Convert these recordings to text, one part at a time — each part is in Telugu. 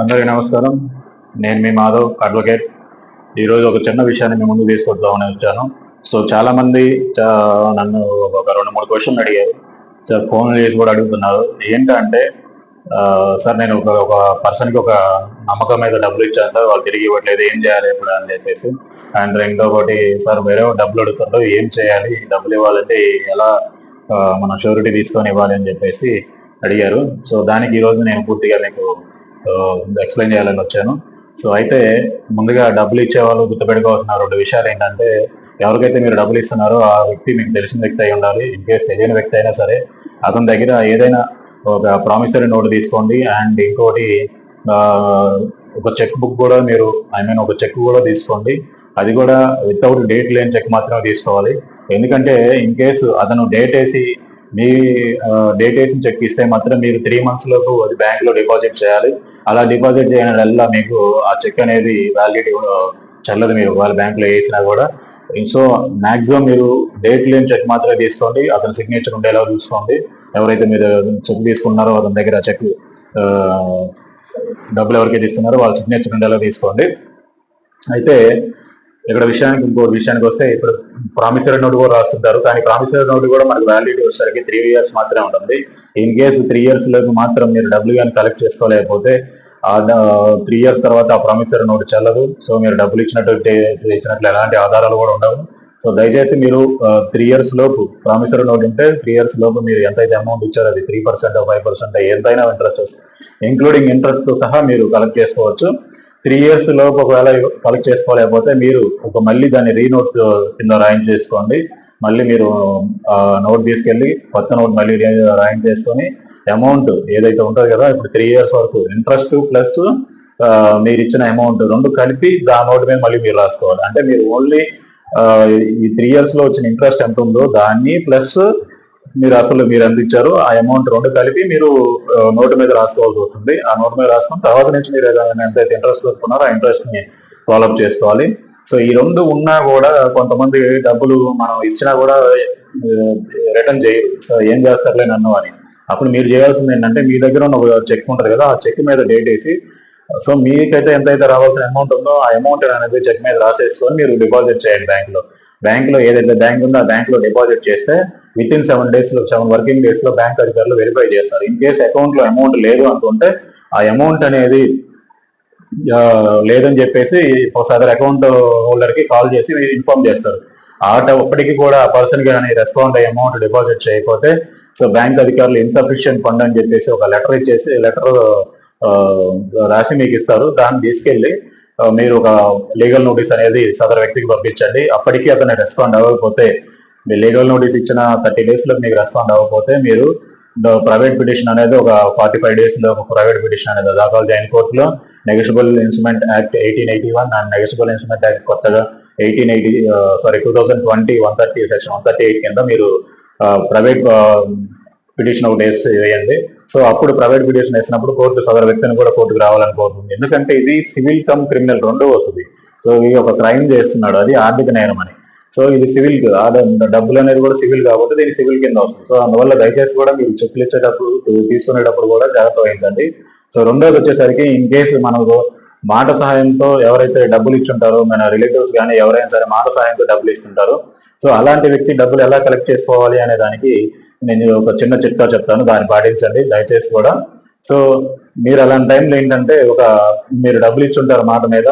అందరికీ నమస్కారం. నేను మీ మాధవ్ అడ్వకేట్. ఈరోజు ఒక చిన్న విషయాన్ని మీ ముందు తీసుకొద్దామని వచ్చాను. సో చాలా మంది నన్ను ఒక రెండు మూడు క్వశ్చన్లు అడిగారు. సార్ ఫోన్ చేసి కూడా అడుగుతున్నారు. ఏంటంటే సార్ నేను ఒక ఒక పర్సన్కి ఒక నమ్మకం మీద డబ్బులు ఇచ్చాను సార్. వాళ్ళు తిరిగి ఇవ్వట్లేదు. ఏం చేయాలి ఇప్పుడు అని చెప్పేసి. అండ్ ఇంకొకటి సార్ వేరే డబ్బులు అడుగుతుంటారు ఏం చేయాలి? డబ్బులు ఇవ్వాలంటే ఎలా మన షూరిటీ తీసుకొని ఇవ్వాలి అని చెప్పేసి అడిగారు. సో దానికి ఈరోజు నేను పూర్తిగా మీకు ఎక్స్ప్లెయిన్ చేయాలని వచ్చాను. సో అయితే ముందుగా డబ్బులు ఇచ్చే వాళ్ళు గుర్తుపెట్టుకోవాల్సిన రెండు విషయాలు ఏంటంటే ఎవరికైతే మీరు డబ్బులు ఇస్తున్నారో ఆ వ్యక్తి మీకు తెలిసిన వ్యక్తి అయి ఉండాలి. ఇన్ కేస్ తెలియని వ్యక్తి అయినా సరే అతని దగ్గర ఏదైనా ఒక ప్రామిసరీ నోట్ తీసుకోండి. అండ్ ఇంకోటి ఒక చెక్ బుక్ కూడా మీరు ఐ మీన్ ఒక చెక్ కూడా తీసుకోండి. అది కూడా వితౌట్ డేట్ లేని చెక్ మాత్రమే తీసుకోవాలి. ఎందుకంటే ఇన్ కేసు అతను డేట్ వేసి మీ డేట్ వేసి చెక్ ఇస్తే మాత్రం మీరు త్రీ మంత్స్ లోపు అది బ్యాంక్లో డిపాజిట్ చేయాలి. అలా డిపాజిట్ చేయడంలో మీకు ఆ చెక్ అనేది వ్యాలిడిటీ కూడా చెల్లదు మీరు. వాళ్ళ బ్యాంకులో వేసినా కూడా. సో మాక్సిమం మీరు డేట్ లేని చెక్ మాత్రమే తీసుకోండి. అతని సిగ్నేచర్ ఉండేలా చూసుకోండి. ఎవరైతే మీరు చెక్ తీసుకున్నారో అతని దగ్గర చెక్ డబ్బులు ఎవరికైతే ఇస్తున్నారో వాళ్ళ సిగ్నేచర్ ఉండేలా తీసుకోండి. అయితే ఇక్కడ విషయానికి ఇంకో విషయానికి వస్తే ఇప్పుడు ప్రామిసరీ నోట్ కూడా రాస్తుంటారు. కానీ ప్రామిసరీ నోట్ కూడా మనకు వ్యాలిడిటీ వచ్చేసరికి త్రీ ఇయర్స్ మాత్రమే ఉంటుంది. ఇన్ కేసు త్రీ ఇయర్స్ లోపు మాత్రం మీరు డబ్బులు కానీ కలెక్ట్ చేసుకోలేకపోతే త్రీ ఇయర్స్ తర్వాత ఆ ప్రామిసరీ నోట్ చెల్లదు. సో మీరు డబ్బులు ఇచ్చినట్టు ఇచ్చినట్లు ఎలాంటి ఆధారాలు కూడా ఉండవు. సో దయచేసి మీరు త్రీ ఇయర్స్ లోపు ప్రామిసరీ నోట్ ఉంటే త్రీ ఇయర్స్ లోపు మీరు ఎంతైతే అమౌంట్ ఇచ్చారో అది త్రీ పర్సెంట్ ఫైవ్ పర్సెంట్ ఎంతైనా ఇంట్రెస్ట్ ఇంక్లూడింగ్ ఇంట్రెస్ట్తో సహా మీరు కలెక్ట్ చేసుకోవచ్చు. త్రీ ఇయర్స్ లోపు ఒకవేళ కలెక్ట్ చేసుకోలేకపోతే మీరు ఒక మళ్ళీ దాన్ని రీనోట్ కింద రాయింగ్ చేసుకోండి. మళ్ళీ మీరు నోట్ తీసుకెళ్ళి కొత్త నోట్ మళ్ళీ రాయింగ్ చేసుకొని అమౌంట్ ఏదైతే ఉంటుంది కదా ఇప్పుడు త్రీ ఇయర్స్ వరకు ఇంట్రెస్ట్ ప్లస్ మీరు ఇచ్చిన అమౌంట్ రెండు కలిపి దాని నోట్ మీద మళ్ళీ మీరు రాసుకోవాలి. అంటే మీరు ఓన్లీ ఈ త్రీ ఇయర్స్లో వచ్చిన ఇంట్రెస్ట్ ఎంత ఉందో దాన్ని ప్లస్ మీరు అసలు మీరు ఎంత ఇచ్చారో ఆ అమౌంట్ రెండు కలిపి మీరు నోటు మీద రాసుకోవాల్సి వస్తుంది. ఆ నోటు మీద రాసుకున్న తర్వాత నుంచి మీరు ఏదైనా ఎంతైతే ఇంట్రెస్ట్ వస్తున్నారో ఆ ఇంట్రెస్ట్ని ఫాలోఅప్ చేసుకోవాలి. సో ఈ రెండు ఉన్నా కూడా కొంతమంది డబ్బులు మనం ఇచ్చినా కూడా రిటర్న్ చేయరు. సో ఏం చేస్తారులే నన్ను అని. అప్పుడు మీరు చేయాల్సింది ఏంటంటే మీ దగ్గర ఉన్న ఒక చెక్ ఉంటుంది కదా ఆ చెక్ మీద డేట్ వేసి సో మీకైతే ఎంతైతే రావాల్సిన అమౌంట్ ఉందో ఆ అమౌంట్ అనేది చెక్ మీద రాసేసుకొని మీరు డిపాజిట్ చేయండి బ్యాంక్లో. బ్యాంక్లో ఏదైతే బ్యాంక్ ఉందో ఆ బ్యాంక్లో డిపాజిట్ చేస్తే విత్ ఇన్ సెవెన్ డేస్లో సెవెన్ వర్కింగ్ డేస్లో బ్యాంక్ అధికారులు వెరిఫై చేస్తారు. ఇన్ కేసు అకౌంట్లో అమౌంట్ లేదు అనుకుంటే ఆ అమౌంట్ అనేది లేదని చెప్పేసి సదర్ అకౌంట్ హోల్డర్కి కాల్ చేసి ఇన్ఫార్మ్ చేస్తారు. ఆట అప్పటికి కూడా ఆ పర్సన్ కానీ రెస్పాండ్ అయ్యే అమౌంట్ డిపాజిట్ చేయకపోతే సో బ్యాంక్ అధికారులు ఇన్సఫిషియెంట్ ఫండ్ అని చెప్పేసి ఒక లెటర్ ఇచ్చేసి లెటర్ రాసి మీకు ఇస్తారు. దాన్ని తీసుకెళ్ళి మీరు ఒక లీగల్ నోటీస్ అనేది సదరు వ్యక్తికి పంపించండి. అప్పటికి అతను రెస్పాండ్ అవ్వకపోతే మీ లీగల్ నోటీస్ ఇచ్చిన థర్టీ డేస్లో మీకు రెస్పాండ్ అవ్వకపోతే మీరు ప్రైవేట్ పిటిషన్ అనేది ఒక ఫార్టీ ఫైవ్ డేస్లో ఒక ప్రైవేట్ పిటిషన్ అనేది దాఖలు చేయని కోర్టులో negotiable instrument act eighteen eighty one and negotiable instrument act కొత్తగా eighteen eighty sorry two thousand twenty one thirty section one thirty eight కింద మీరు ప్రైవేట్ పిటిషన్ ఒకటి వేస్తే వేయండి. సో అప్పుడు ప్రైవేట్ పిటిషన్ వేసినప్పుడు కోర్టు సదరు వ్యక్తిని కూడా కోర్టుకు రావాలని కోరుతుంది. ఎందుకంటే ఇది సివిల్ కమ్ క్రిమినల్ రెండో వస్తుంది. సో ఇది ఒక క్రైమ్ చేస్తున్నాడు. అది ఆర్థిక నేరం అని. సో ఇది సివిల్ డబ్బులు అనేది కూడా సివిల్ కాబట్టి దీనికి సివిల్ కింద వస్తుంది. సో అందువల్ల దయచేసి కూడా మీరు చెక్కులు ఇచ్చేటప్పుడు తీసుకునేటప్పుడు కూడా జాగ్రత్త అయిందండి సో రెండోది వచ్చేసరికి ఇన్ కేసు మనకు మాట సహాయంతో ఎవరైతే డబ్బులు ఇచ్చుంటారో మన రిలేటివ్స్ కానీ ఎవరైనా సరే మాట సహాయంతో డబ్బులు ఇస్తుంటారో సో అలాంటి వ్యక్తి డబ్బులు ఎలా కలెక్ట్ చేసుకోవాలి అనే దానికి నేను ఒక చిన్న చిట్కా చెప్తాను దాన్ని పాటించండి దయచేసి కూడా. సో మీరు అలాంటి టైంలో ఏంటంటే ఒక మీరు డబ్బులు ఇచ్చుంటారు మాట మీద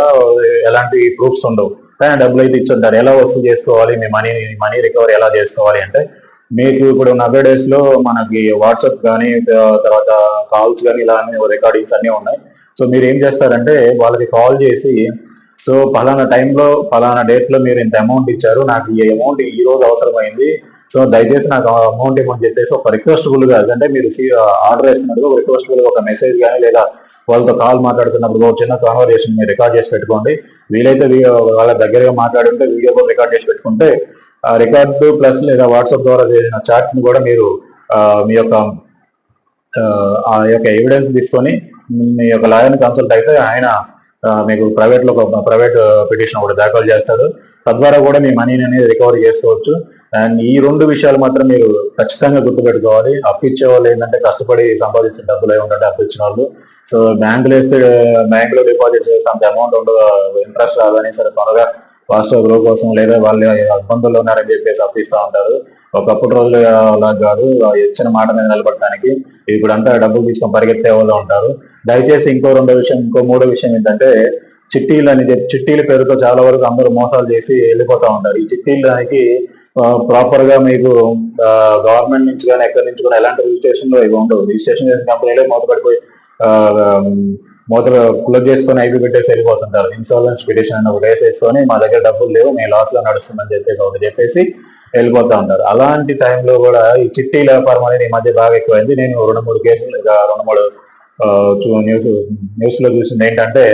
ఎలాంటి ప్రూఫ్స్ ఉండవు. కానీ డబ్బులు అయితే ఇచ్చుంటారు. ఎలా వసూలు చేసుకోవాలి మీ మనీ మనీ రికవరీ ఎలా చేసుకోవాలి అంటే మీకు ఇప్పుడు నవ్వే డేస్లో మనకి వాట్సాప్ కానీ తర్వాత కాల్స్ కానీ ఇలా రికార్డింగ్స్ అన్నీ ఉన్నాయి. సో మీరు ఏం చేస్తారంటే వాళ్ళకి కాల్ చేసి సో ఫలానా టైంలో ఫలానా డేట్లో మీరు ఇంత అమౌంట్ ఇచ్చారు నాకు ఈ అమౌంట్ ఈ రోజు అవసరమైంది. సో దయచేసి నాకు అమౌంట్ ఇవ్వని చెప్పేసి ఒక రిక్వెస్టబుల్గా అంటే మీరు ఆర్డర్ వేసినట్టుగా ఒక రిక్వెస్టబుల్ ఒక మెసేజ్ కానీ లేదా వాళ్ళతో కాల్ మాట్లాడుతున్నప్పుడు ఒక చిన్న కాన్వర్జేషన్ మీరు రికార్డ్ చేసి పెట్టుకోండి. వీలైతే వీ- వాళ్ళ దగ్గరగా మాట్లాడుంటే వీడియో కూడా రికార్డ్ చేసి పెట్టుకుంటే ఆ రికార్డు ప్లస్ లేదా వాట్సాప్ ద్వారా చేసిన చాట్ని కూడా మీరు మీ యొక్క ఆ యొక్క ఎవిడెన్స్ తీసుకొని మీ యొక్క లాయర్ని కన్సల్ట్ అయితే ఆయన మీకు ప్రైవేట్లో ప్రైవేట్ పిటిషన్ ఒకటి దాఖలు చేస్తాడు. తద్వారా కూడా మీ మనీని అనేది రికవరీ చేసుకోవచ్చు. అండ్ ఈ రెండు విషయాలు మాత్రం మీరు ఖచ్చితంగా గుర్తుపెట్టుకోవాలి. అప్పు ఇచ్చే వాళ్ళు ఏంటంటే కష్టపడి సంపాదించిన డబ్బులు ఏముంటే అప్పు ఇచ్చిన వాళ్ళు. సో బ్యాంకులో వేస్తే బ్యాంకులో డిపాజిట్ చేస్తే అంత అమౌంట్ ఉండదు. ఇంట్రెస్ట్ రాదని సరే త్వరగా ఫాస్ట్ గ్రో కోసం లేదా వాళ్ళు ఇబ్బందుల్లో ఉన్నారని చెప్పేసి అప్పిస్తూ ఉంటారు. ఒకప్పుడు రోజులు అలా కాదు. ఆ ఇచ్చిన మాట మీద నిలబడటానికి ఇప్పుడంతా డబ్బులు తీసుకొని పరిగెత్తే వాళ్ళు ఉంటారు. దయచేసి ఇంకో రెండో విషయం ఇంకో మూడో విషయం ఏంటంటే చిట్టీలు అని చెప్పి చిట్టీల పేరుతో చాలా వరకు అందరూ మోసాలు చేసి వెళ్ళిపోతా ఉంటారు ఈ చిట్టీలు దానికి ప్రాపర్గా మీకు గవర్నమెంట్ నుంచి కానీ ఎక్కడి నుంచి కూడా ఎలాంటి రిజిస్ట్రేషన్లో ఇవి ఉండవు. రిజిస్ట్రేషన్ చేసిన కంపెనీలే మూతపడిపోయి మూత క్లోజ్ చేసుకొని ఐపీ పెట్టేసి వెళ్ళిపోతుంటారు. ఇన్సూరెన్స్ పిటిషన్ అని ఒకటి వేసేసుకొని మా దగ్గర డబ్బులు లేవు మీ లాస్లో నడుస్తుందని చెప్పేసి ఒకటి చెప్పేసి వెళ్ళిపోతా ఉంటారు అలాంటి టైంలో కూడా ఈ చిట్టీ వ్యాపారం అనేది ఈ మధ్య బాగా ఎక్కువైంది. నేను రెండు మూడు కేసులు రెండు మూడు న్యూస్ న్యూస్లో చూసింది ఏంటంటే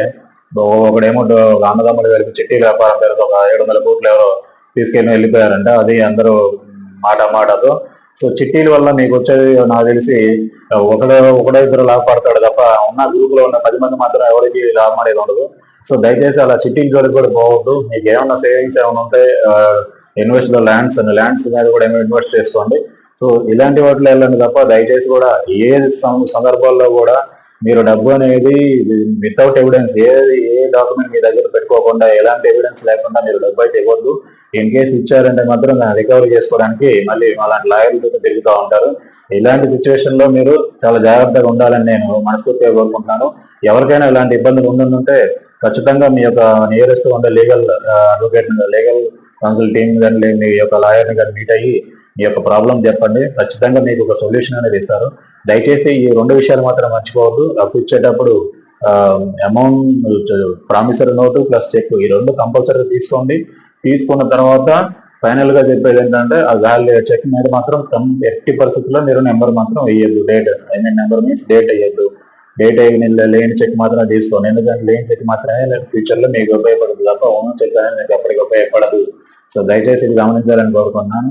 ఒకడేమో ఒక అన్నదమ్ముడు కలిపి చిట్టీ వ్యాపారం పేరుతో ఒక ఏడు వందల కోట్లు ఎవరో తీసుకెళ్ళి వెళ్ళిపోయారంట. అది అందరూ మాట మాటతో. సో చిట్టీల వల్ల మీకు వచ్చేది నాకు తెలిసి ఒకడే ఒకడే ఇద్దరు లాభపడతాడు తప్ప ఉన్న గ్రూప్లో ఉన్న పది మంది మాత్రం ఎవరికి లాభం అనేది ఉండదు. సో దయచేసి అలా చిట్టీల జోలికి కూడా పోవద్దు. మీకు ఏమైనా సేవింగ్స్ ఏమైనా ఉంటే ఇన్వెస్ట్ ల్యాండ్స్ ల్యాండ్స్ మీద కూడా ఇన్వెస్ట్ చేసుకోండి. సో ఇలాంటి వాటిలో వెళ్ళండి తప్ప దయచేసి కూడా ఏ సందర్భాల్లో కూడా మీరు డబ్బు అనేది వితౌట్ ఎవిడెన్స్ ఏ ఏ డాక్యుమెంట్ మీ దగ్గర పెట్టుకోకుండా ఎలాంటి ఎవిడెన్స్ లేకుండా మీరు డబ్బు అయితే ఇవ్వద్దు. ఇన్ కేసు ఇచ్చారంటే మాత్రం దాన్ని రికవరీ చేసుకోవడానికి మళ్ళీ అలాంటి లాయర్లతో తిరుగుతూ ఉంటారు. ఇలాంటి సిచ్యువేషన్లో మీరు చాలా జాగ్రత్తగా ఉండాలని నేను మనస్ఫూర్తిగా కోరుకుంటున్నాను. ఎవరికైనా ఇలాంటి ఇబ్బందులు ఉండుంటే ఖచ్చితంగా మీ యొక్క నియరెస్ట్ ఉండే legal advocate legal counsel team కానీ మీ యొక్క లాయర్ని కానీ మీట్ అయ్యి మీ యొక్క ప్రాబ్లం చెప్పండి. ఖచ్చితంగా మీకు ఒక సొల్యూషన్ అనేది ఇస్తారు. దయచేసి ఈ రెండు విషయాలు మాత్రం మర్చిపోవద్దు. అప్పు ఇచ్చేటప్పుడు amount promissory note plus cheque ఈ రెండు కంపల్సరీ తీసుకోండి. తీసుకున్న తర్వాత ఫైనల్గా చెప్పేది ఏంటంటే ఆ గాలి చెక్ మీద మాత్రం ఎట్టి పరిస్థితుల్లో మీరు నెంబర్ మాత్రం వేయద్దు. Date I mean number means date వేయద్దు. డేట్ అయ్యి లేని చెక్ మాత్రమే తీసుకోండి. ఎందుకంటే లేని చెక్ మాత్రమే ఫ్యూచర్లో మీకు ఉపయోగపడదు తప్ప ఓన్ చెక్ అనేది మీకు ఎప్పటికీ ఉపయోగపడదు. సో దయచేసి ఇది గమనించాలని కోరుకున్నాను